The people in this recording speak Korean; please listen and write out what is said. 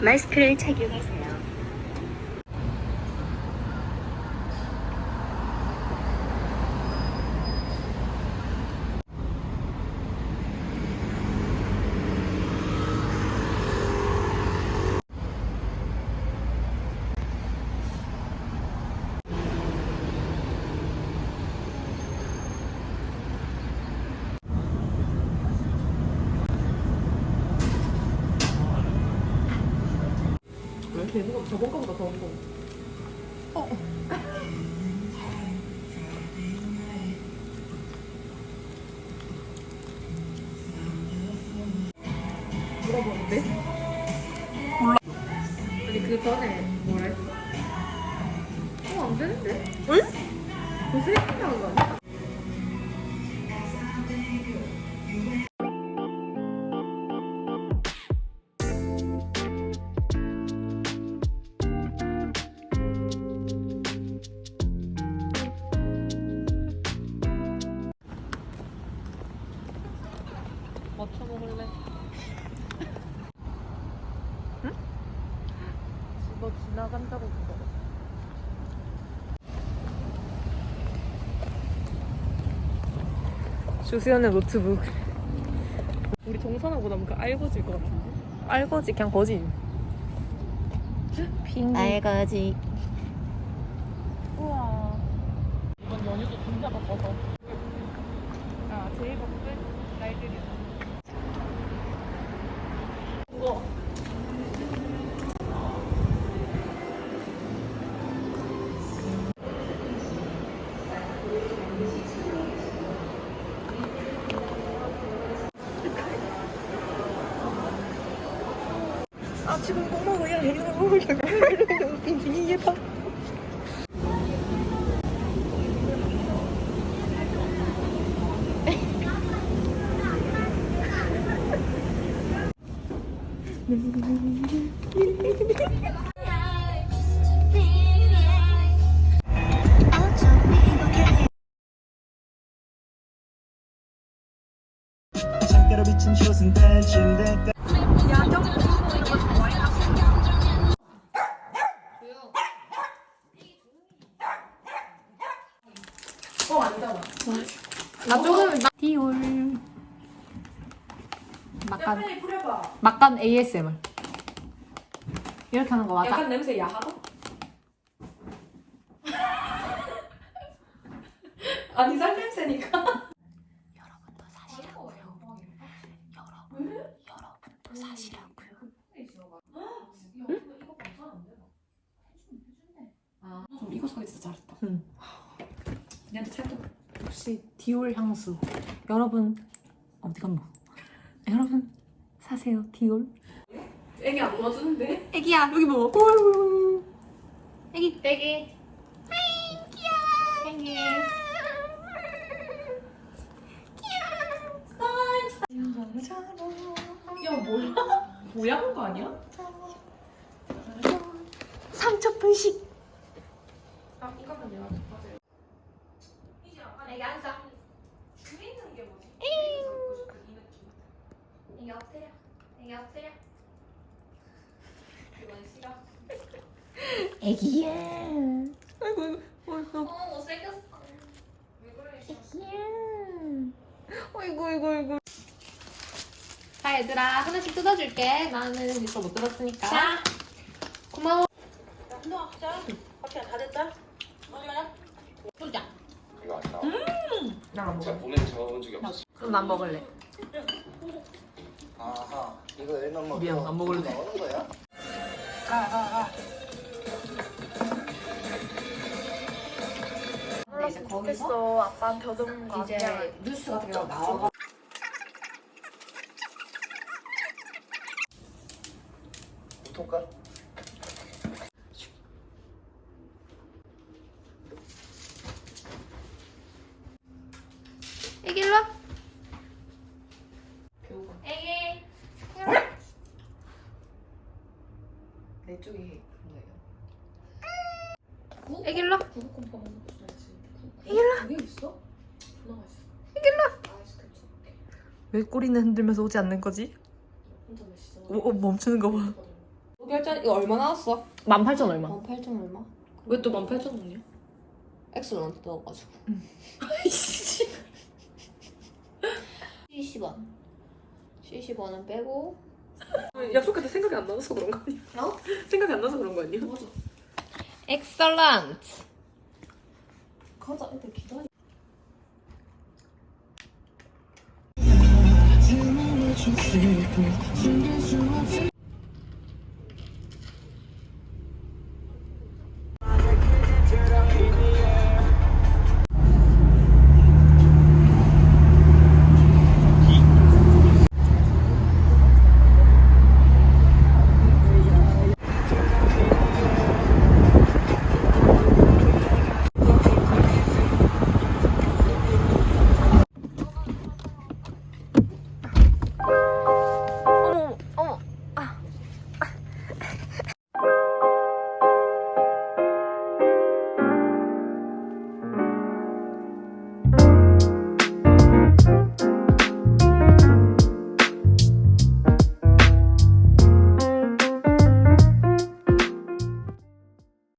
마스크를 착용하세요. 왜 대부분 저번 거보다 더 무거워. 물어보는데? 몰라. 아니 그 전에 뭐라 했어? 어, 안 되는데? 응? 무슨 얘기하는 거 아니야? 너 지나간다고 그거. 조수연의 노트북. 우리 정산하고 나면 그 알거질 것 같은데? 알거지 그냥 거지. 핑. 알거지. 우와. 이번 연휴도 진짜 바빠서. 아, 제일 바쁜 날들이야. 아 지금 꼭 먹어야 해요. 예뻐. 창가로 나 조금 나 디올. 막간 막간 ASMR. 이렇게 하는 거 맞아? 약간 냄새 야하다. 아니 살 냄새니까. 여러분도 사시라고요. 여러분, 여러분도 사시라고요. 좀 이거 사기 진짜 잘했다. 응. 얘한테 찰떡. 혹시 디올 향수. 여러분 어디 갔노? 여러분 사세요 디올. 애기 안 도와주는데? 애기야 여기 뭐? 애기. 애기. 애기. 야 뭐야? 뭐야 하는 거 아니야? 삼천분씩. 아 이거는 내가 맞아요. 애기 앉아. 재밌는 게 뭐지? 애기 엎드려. 애기 엎드려. 이건 싫어. 애기야. 아이고 아이고 어, 못생겼어. 왜 그래? 아이고 아이고 아이고. 자 얘들아 하나씩 뜯어줄게. 나는 이거 못 뜯었으니까. 자. 고마워. 이거 안 나와. 나안 제가 먹어. 보낸 적은 적이 없어. 그럼 난 먹을래. 아하 이거 애만 먹고 미안, 안 먹을래. 나오는 거야? 이제 거기서 아빠한테 얻어먹는 거 이제 뉴스 같은 거 나와. 무통가? 애기 일로 애기. 내 쪽이 그거예요. 애기 일로 좋아했지. 일로 그게 있어? 아이스크림. 왜 꼬리는 흔들면서 오지 않는 거지? 혼자. 오, 오, 멈추는 거 봐. 너 결제 이거 얼마 나왔어? 18,000 얼마? 18,000 얼마? 왜 또 18,000원이야? 엑셀런트 넣어가지고 70원 70원은 빼고 약속할 때 생각이 안 나서 그런 거 아니야? 어? 생각이 안 나서 그런 거 아니야? 엑설런트. 가자 애들 기다려